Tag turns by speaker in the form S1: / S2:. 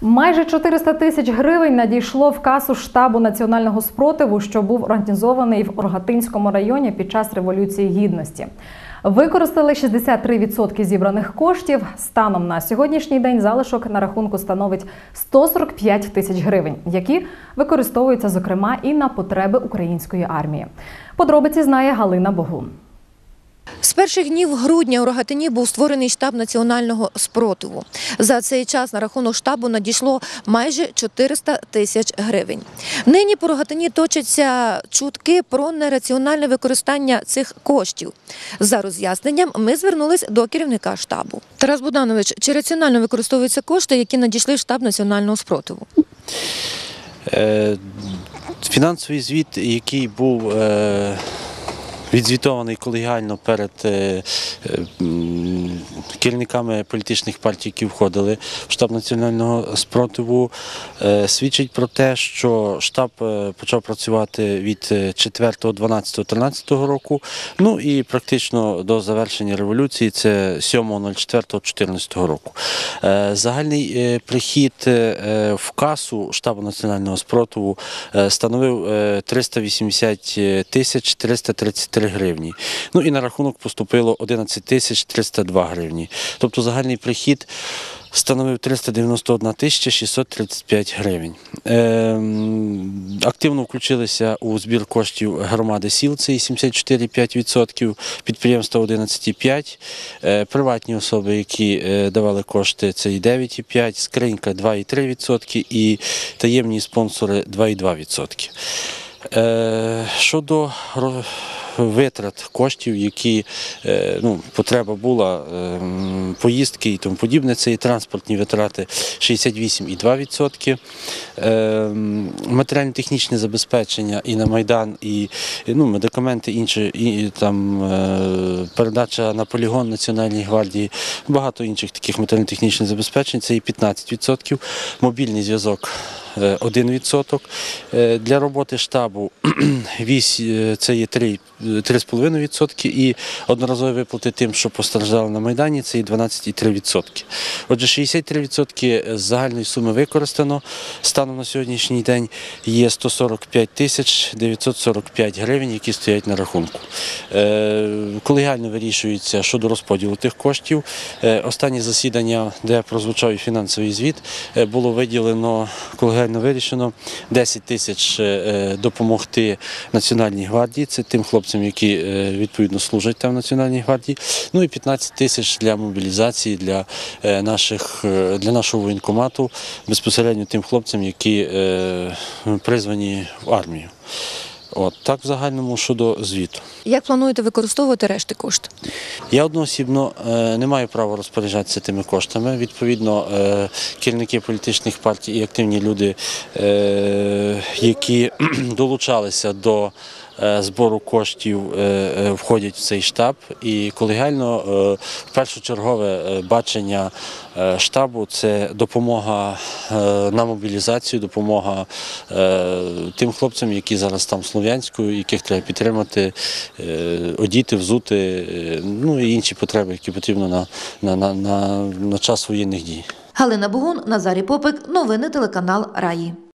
S1: Майже 400 тисяч гривень надійшло в касу штабу національного спротиву, що був організований в Оргатинському районі під час революції гідності. Використали 63% зібраних коштів. Станом на сьогоднішній день залишок на рахунку становить 145 тисяч гривень, які використовуються зокрема і на потреби української армії. Подробиці знає Галина Богун.
S2: З перших днів грудня у Рогатині був створений штаб національного спротиву. За цей час на рахунок штабу надійшло майже 400 тисяч гривень. Нині по Рогатині точаться чутки про нераціональне використання цих коштів. За роз'ясненням ми звернулись до керівника штабу. Тарас Буданович, чи раціонально використовуються кошти, які надійшли в штаб національного спротиву?
S3: Е, Фінансовий звіт, який був е, відзвітований колегіально перед е, е, керівниками політичних партій, які входили в штаб національного спротиву, е, свідчить про те, що штаб е, почав працювати від 4, 12, 13 року. Ну і практично до завершення революції це 7.04.14 року. Е, Загальний прихід в касу штабу національного спротиву становив е, 380 тисяч 333 гривні. Ну і на рахунок поступило 11 тисяч 302 гривні. Тобто загальний прихід становив 391 тисяча 635 гривень. Ем, активно включилися у збір коштів громади сіл, це 74,5%, підприємства 11,5%, е, приватні особи, які е, давали кошти, це і 9,5%, скринька 2,3% і таємні спонсори 2,2%. Е, Щодо витрат коштів, які е, ну, потреба була, е, поїздки і тому подібне, це і транспортні витрати 68,2%, е, матеріально-технічне забезпечення і на Майдан, і ну, медикаменти, інші, і, там, передача на полігон Національній гвардії, багато інших таких матеріально-технічних забезпечень, це і 15%, мобільний зв'язок 1%. Е, Для роботи штабу вісь, е, це є 3, е, 3,5% і одноразові виплати тим, що постраждали на Майдані, це є 12,3%. Отже, 63% з загальної суми використано. Станом на сьогоднішній день є 145 тисяч 945 гривень, які стоять на рахунку. Е, Колегіально вирішується щодо розподілу тих коштів. Е, Останнє засідання, де прозвучав фінансовий звіт, е, було виділено колегіально вирішено 10 тисяч е, допомогти Національній гвардії, це тим хлопцям, які е, відповідно служать там в Національній гвардії. Ну і 15 тисяч для мобілізації для е, наших е, для нашого воєнкомату, безпосередньо тим хлопцям, які е, призвані в армію. От так в загальному щодо звіту.
S2: Як плануєте використовувати решти коштів?
S3: Я одноосібно е, не маю права розпоряджатися тими коштами. Відповідно, е, керівники політичних партій і активні люди, е, які долучалися до збору коштів, е, е, входять в цей штаб. І колегіально е, першочергове е, бачення е, штабу це допомога е, на мобілізацію, допомога е, тим хлопцям, які зараз там в Слов'янську, яких треба підтримати, е, одіти, взути, е, ну і інші потреби, які потрібно на, на, на, на, на час воєнних дій.
S2: Галина Богун, Назарій Попик, новини телеканал Раї.